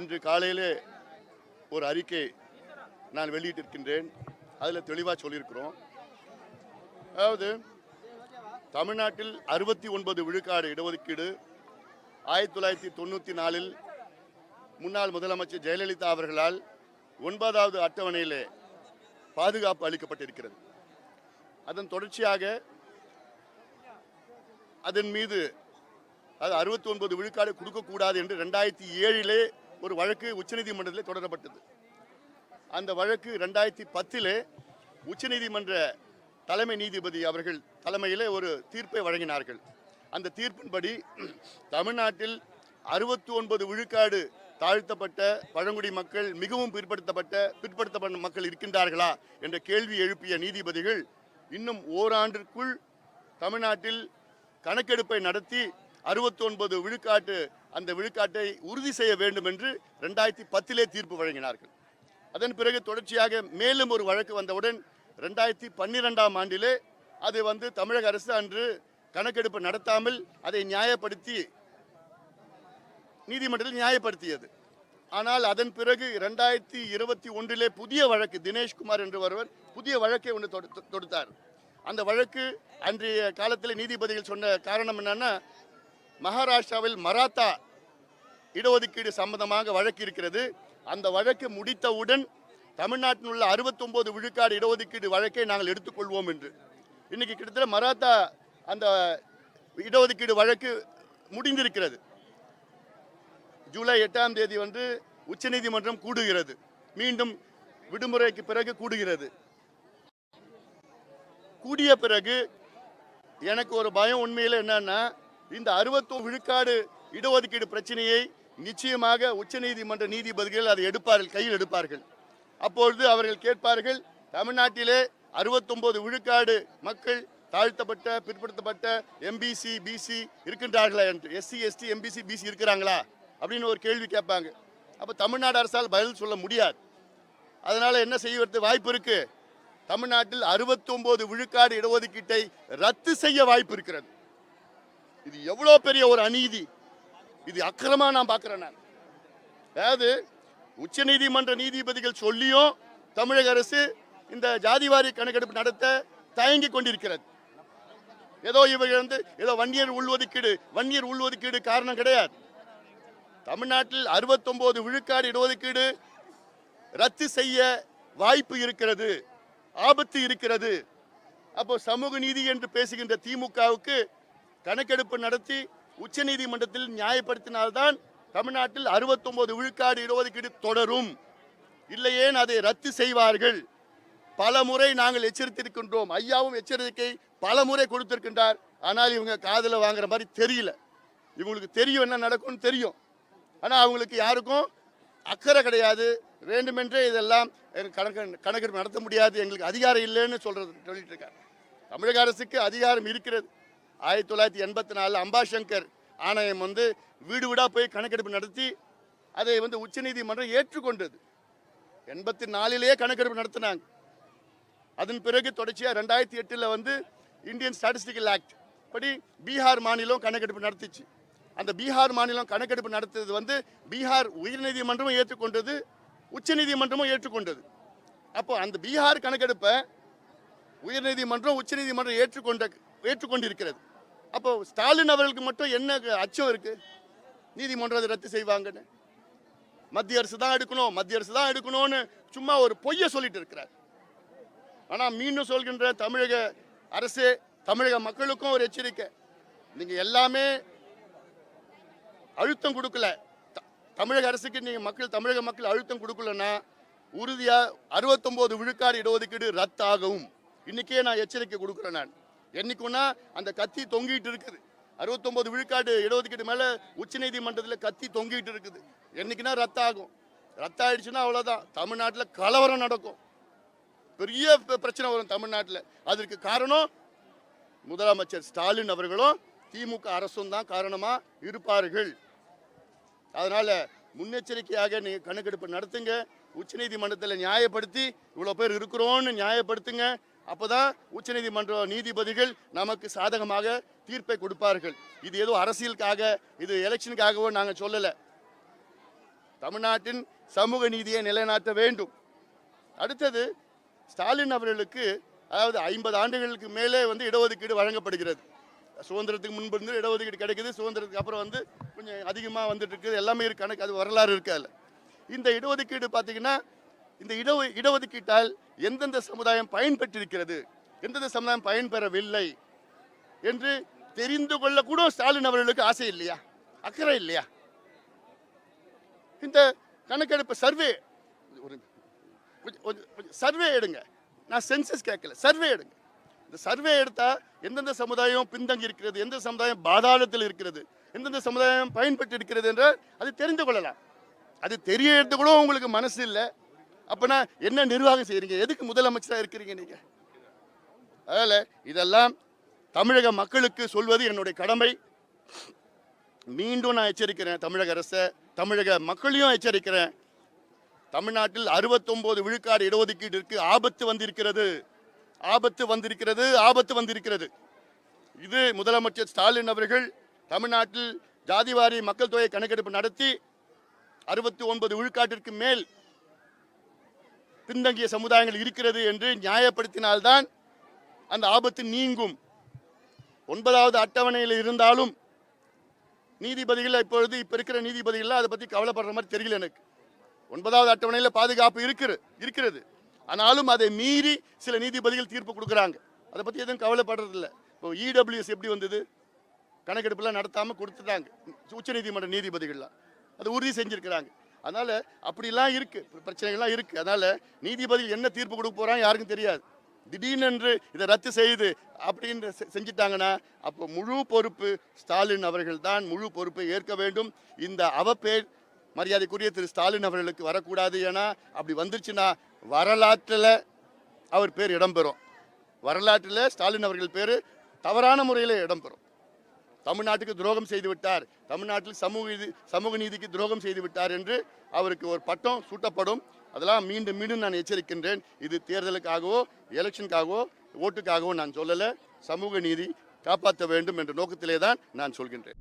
இன்று காலையிலே ஒரு அறிக்கை நான் வெளியிட்டிருக்கின்றேன். அதில் தெளிவாக சொல்லியிருக்கிறோம். அதாவது தமிழ்நாட்டில் அறுபத்தி ஒன்பது விழுக்காடு இடஒதுக்கீடு ஆயிரத்தி தொள்ளாயிரத்தி தொண்ணூற்றி நாலில் முன்னாள் முதலமைச்சர் ஜெயலலிதா அவர்களால் ஒன்பதாவது அட்டவணையிலே பாதுகாப்பு அளிக்கப்பட்டிருக்கிறது. அதன் தொடர்ச்சியாக அதன் மீது அது அறுபத்தி ஒன்பது விழுக்காடு கொடுக்கக்கூடாது என்று ரெண்டாயிரத்தி ஏழிலே ஒரு வழக்கு உச்சநீதிமன்றத்தில் தொடரப்பட்டது. அந்த வழக்கு ரெண்டாயிரத்தி பத்திலே உச்சநீதிமன்ற தலைமை நீதிபதி அவர்கள் தலைமையிலே ஒரு தீர்ப்பை வழங்கினார்கள். அந்த தீர்ப்பின்படி தமிழ்நாட்டில் அறுபத்தி ஒன்பது விழுக்காடு தாழ்த்தப்பட்ட பழங்குடி மக்கள் மிகவும் பிற்படுத்தப்பட்ட பிற்படுத்தப்பட்ட மக்கள் இருக்கின்றார்களா என்ற கேள்வி எழுப்பிய நீதிபதிகள் இன்னும் ஓராண்டிற்குள் தமிழ்நாட்டில் கணக்கெடுப்பை நடத்தி அறுபத்தொன்பது விழுக்காட்டு அந்த விழுக்காட்டை உறுதி செய்ய வேண்டும் என்று ரெண்டாயிரத்தி பத்திலே தீர்ப்பு வழங்கினார்கள். அதன் பிறகு தொடர்ச்சியாக மேலும் ஒரு வழக்கு வந்தவுடன் ரெண்டாயிரத்தி பன்னிரெண்டாம் ஆண்டிலே அது வந்து தமிழக அரசு அன்று கணக்கெடுப்பு நடத்தாமல் அதை நியாயப்படுத்தி நீதிமன்றத்தில் நியாயப்படுத்தியது. ஆனால் அதன் பிறகு ரெண்டாயிரத்தி இருபத்தி ஒன்றிலே புதிய வழக்கு தினேஷ்குமார் என்று ஒருவர் புதிய வழக்கை ஒன்று தொடுத்தார். அந்த வழக்கு அன்றைய காலத்தில் நீதிபதிகள் சொன்ன காரணம் என்னன்னா மகாராஷ்டிராவில் மராத்தா இடஒதுக்கீடு சம்பந்தமாக வழக்கு இருக்கிறது. அந்த வழக்கு முடித்தவுடன் தமிழ்நாட்டில் உள்ள 69 விழுக்காடு இடஒதுக்கீடு வழக்கை நாங்கள் எடுத்துக்கொள்வோம் என்று. இன்னைக்கு கிட்டத்தட்ட மராத்தா அந்த இடஒதுக்கீடு வழக்கு முடிந்திருக்கிறது. ஜூலை எட்டாம் தேதி வந்து உச்சநீதிமன்றம் கூடுகிறது. மீண்டும் விடுமுறைக்கு பிறகு கூடுகிறது. கூடிய பிறகு எனக்கு ஒரு பயம் உண்மையில் என்னன்னா இந்த அறுபத்தோ விழுக்காடு இடஒதுக்கீடு பிரச்சனையை நிச்சயமாக உச்சநீதிமன்ற நீதிபதிகள் அதை எடுப்பார்கள் கையில் எடுப்பார்கள். அப்பொழுது அவர்கள் கேட்பார்கள் தமிழ்நாட்டிலே அறுபத்தொன்பது விழுக்காடு மக்கள் தாழ்த்தப்பட்ட பிற்படுத்தப்பட்ட எம்பிசி பிசி இருக்கின்றார்களா என்று எஸ்சி எஸ்டி எம்பிசி பிசி இருக்கிறாங்களா அப்படின்னு ஒரு கேள்வி கேட்பாங்க. அப்போ தமிழ்நாடு அரசால் பதில் சொல்ல முடியாது. அதனால் என்ன செய்வது வாய்ப்பு இருக்குது தமிழ்நாட்டில் 69 விழுக்காடு இடஒதுக்கீட்டை ரத்து செய்ய வாய்ப்பு இருக்கிறது. இது எவ்வளோ பெரிய ஒரு அநீதி. இது அக்கிரமா நான் பார்க்குறேன் நான். அதாவது உச்சநீதிமன்ற நீதிபதிகள் சொல்லியும் தமிழக அரசு இந்த ஜாதிவாரி கணக்கெடுப்பு நடத்த தயங்கி கொண்டிருக்கிறது. ஏதோ இவர்கள் வந்து ஏதோ வன்னியர் உள்ஒதுக்கீடு வன்னியர் உள்ஒதுக்கீடு காரணம் கிடையாது. தமிழ்நாட்டில் 69 விழுக்காடு இடஒதுக்கீடு ரத்து செய்ய வாய்ப்பு இருக்கிறது ஆபத்து இருக்கிறது. அப்போ சமூக நீதி என்று பேசுகின்ற திமுகவுக்கு கணக்கெடுப்பு நடத்தி உச்சநீதிமன்றத்தில் நியாயப்படுத்தினால்தான் தமிழ்நாட்டில் 69 விழுக்காடு இடஒதுக்கீடு தொடரும். இல்லையேன் அதை ரத்து செய்வார்கள். பல முறை நாங்கள் எச்சரித்திருக்கின்றோம். ஐயாவும் எச்சரிக்கை பல முறை கொடுத்திருக்கின்றார். ஆனால் இவங்க காதில் வாங்குற மாதிரி தெரியல. இவங்களுக்கு தெரியும் என்ன நடக்கும்னு தெரியும். ஆனால் அவங்களுக்கு யாருக்கும் அக்கறை கிடையாது. வேண்டுமென்றே இதெல்லாம் கணக்கு கணக்கெடுப்பு நடத்த முடியாது. எங்களுக்கு அதிகாரம் இல்லைன்னு சொல்றது சொல்லிட்டு இருக்காரு தமிழக அரசுக்கு அதிகாரம் இருக்கிறது. ஆயிரத்தி தொள்ளாயிரத்தி எண்பத்தி நாலு அம்பாசங்கர் ஆணையம் வந்து வீடு வீடாக போய் கணக்கெடுப்பு நடத்தி அதை வந்து உச்சநீதிமன்றம் ஏற்றுக்கொண்டது. எண்பத்தி நாலிலேயே கணக்கெடுப்பு நடத்தினாங்க. அதன் பிறகு தொடர்ச்சியாக ரெண்டாயிரத்தி எட்டில் வந்து இந்தியன் ஸ்டாட்டிஸ்டிக்கல் ஆக்ட் படி பீகார் மாநிலம் கணக்கெடுப்பு நடத்திச்சு. அந்த பீகார் மாநிலம் கணக்கெடுப்பு நடத்தியது வந்து பீகார் உயர்நீதிமன்றமும் ஏற்றுக்கொண்டது உச்சநீதிமன்றமும் ஏற்றுக்கொண்டது. அப்போ அந்த பீகார் கணக்கெடுப்பை உயர்நீதிமன்றம் உச்சநீதிமன்றம் ஏற்றுக்கொண்ட ஏற்றுக்கொண்டிருக்கிறது. அப்போ ஸ்டாலின் அவர்களுக்கு மட்டும் என்ன அச்சம் இருக்கு? நீதிமன்றத்தை ரத்து செய்வாங்கன்னு. மத்திய அரசு தான் எடுக்கணும் மத்திய அரசு தான் எடுக்கணும்னு சும்மா ஒரு பொய்யை சொல்லிட்டு இருக்கிறார். ஆனால் மீண்டும் சொல்கின்ற தமிழக அரசு தமிழக மக்களுக்கும் ஒரு எச்சரிக்கை. நீங்கள் எல்லாமே அழுத்தம் கொடுக்கல. த- தமிழக அரசுக்கு நீங்கள் மக்கள் தமிழக மக்கள் அழுத்தம் கொடுக்கலன்னா உறுதியாக அறுபத்தொம்போது விழுக்காடு இடஒதுக்கீடு ரத்தாகவும் இன்னைக்கே நான் எச்சரிக்கை கொடுக்குறேன் நான். என்னைக்குன்னா அந்த கத்தி தொங்கிட்டு இருக்குது. 69 விழுக்காடு இடஒதுக்கீடு மேலே உச்சநீதிமன்றத்தில் கத்தி தொங்கிட்டு இருக்குது. என்னைக்குன்னா ரத்தாகும். ரத்தாயிடுச்சுன்னா அவ்வளோதான் தமிழ்நாட்டில் கலவரம் நடக்கும். பெரிய பிரச்சனை வரும் தமிழ்நாட்டில். அதற்கு காரணம் முதலமைச்சர் ஸ்டாலின் அவர்களும் திமுக அரசும் தான் காரணமாக இருப்பார்கள். அதனால் முன்னெச்சரிக்கையாக நீங்கள் கணக்கெடுப்பு நடத்துங்க. உச்சநீதிமன்றத்தில் நியாயப்படுத்தி இவ்வளோ பேர் இருக்கிறோன்னு நியாயப்படுத்துங்க. அப்பதான் உச்சநீதிமன்ற நீதிபதிகள் நமக்கு சாதகமாக தீர்ப்பை கொடுப்பார்கள். இது ஏதோ அரசியலுக்காக இது எலெக்ஷனுக்காகவோ நாங்கள் சொல்லலை. தமிழ்நாட்டின் சமூக நீதியை நிலைநாட்ட வேண்டும். அடுத்தது ஸ்டாலின் அவர்களுக்கு அதாவது ஐம்பது ஆண்டுகளுக்கு மேலே வந்து இடஒதுக்கீடு வழங்கப்படுகிறது. சுதந்திரத்துக்கு முன்பு இருந்து இடஒதுக்கீடு கிடைக்குது சுதந்திரத்துக்கு அப்புறம் வந்து கொஞ்சம் அதிகமாக வந்துட்டு இருக்குது. எல்லாமே இருக்கு கணக்கு அது வரலாறு இருக்காது இந்த இடஒதுக்கீடு பார்த்தீங்கன்னா இந்த இட இடஒதுக்கீட்டால் எந்தெந்த சமுதாயம் பயன்பெற்றிருக்கிறது? எந்தெந்த சமுதாயம் பயன்பெறவில்லை? என்று தெரிந்து கொள்ளக்கூட ஸ்டாலின் அவர்களுக்கு ஆசை இல்லையா? அக்கறை இல்லையா? இந்த கணக்கெடுப்பு சர்வே ஒரு சர்வே எடுங்க. நான் சென்சஸ் கேட்கல. சர்வே எடுங்க. இந்த சர்வே எடுத்தா எந்தெந்த சமுதாயம் பின்தங்கி இருக்கிறது எந்த சமுதாயம் பாதாளத்தில் இருக்கிறது? எந்தெந்த சமுதாயம் பயன்பட்டு இருக்கிறது என்றால் அது தெரிந்து கொள்ளலாம். அது தெரியறது கூட உங்களுக்கு மனசு இல்லை. அப்பனா என்ன நிர்வாகம் செய்யறீங்க எதுக்கு முதலமைச்சராக இருக்கிறீங்க நீங்க? அதில் இதெல்லாம் தமிழக மக்களுக்கு சொல்வது என்னுடைய கடமை. மீண்டும் நான் எச்சரிக்கிறேன் தமிழக அரசை தமிழக மக்களையும் எச்சரிக்கிறேன். தமிழ்நாட்டில் 69 விழுக்காடு இடஒதுக்கீட்டிற்கு ஆபத்து வந்திருக்கிறது. ஆபத்து வந்திருக்கிறது ஆபத்து வந்திருக்கிறது. இது முதலமைச்சர் ஸ்டாலின் அவர்கள் தமிழ்நாட்டில் ஜாதிவாரி மக்கள் தொகை கணக்கெடுப்பு நடத்தி அறுபத்தி ஒன்பது விழுக்காட்டிற்கு மேல் பின்தங்கிய சமுதாயங்கள் இருக்கிறது என்று நியாயப்படுத்தினால்தான் அந்த ஆபத்து நீங்கும். ஒன்பதாவது அட்டவணையில் இருந்தாலும் நீதிபதிகள் இப்பொழுது இப்போ இருக்கிற நீதிபதிகள் அதை பற்றி கவலைப்படுற மாதிரி தெரியல எனக்கு. ஒன்பதாவது அட்டவணையில் பாதுகாப்பு இருக்கிற இருக்கிறது. ஆனாலும் அதை மீறி சில நீதிபதிகள் தீர்ப்பு கொடுக்குறாங்க. அதை பற்றி எதுவும் கவலைப்படுறதில்ல. இப்போ இடபிள்யூஎஸ் எப்படி வந்தது? கணக்கெடுப்புலாம் நடத்தாமல் கொடுத்துட்டாங்க. உச்சநீதிமன்ற நீதிபதிகள்லாம். அதை உறுதி செஞ்சுருக்கிறாங்க. அதனால் அப்படிலாம் இருக்குது பிரச்சனைகள்லாம் இருக்குது அதனால் நீதிபதி என்ன தீர்ப்பு கொடுக்க போறாங்க யாருக்கும் தெரியாது. திடீரென்று இதை ரத்து செய்து அப்படின்னு செ- செஞ்சிட்டாங்கன்னா அப்போ முழு பொறுப்பு ஸ்டாலின் அவர்கள் தான் முழு பொறுப்பை ஏற்க வேண்டும். இந்த அவப்பேர் மரியாதைக்குரிய திரு ஸ்டாலின் அவர்களுக்கு வரக்கூடாது ஏன்னா அப்படி வந்துருச்சுன்னா வரலாற்றில் அவர் பேர் இடம்பெறும். வரலாற்றில் ஸ்டாலின் அவர்கள் பேர் தவறான முறையில் இடம்பெறும். தமிழ்நாட்டுக்கு துரோகம் செய்து விட்டார். தமிழ்நாட்டில் சமூக சமூக நீதிக்கு துரோகம் செய்து விட்டார் என்று அவருக்கு ஒரு பட்டம் சூட்டப்படும். அதெல்லாம் மீண்டும் மீண்டும் நான் எச்சரிக்கின்றேன். இது தேர்தலுக்காகவோ எலெக்ஷனுக்காகவோ ஓட்டுக்காகவோ நான் சொல்லலை. சமூக நீதி காப்பாற்ற வேண்டும் என்ற நோக்கத்திலே தான் நான் சொல்கின்றேன்.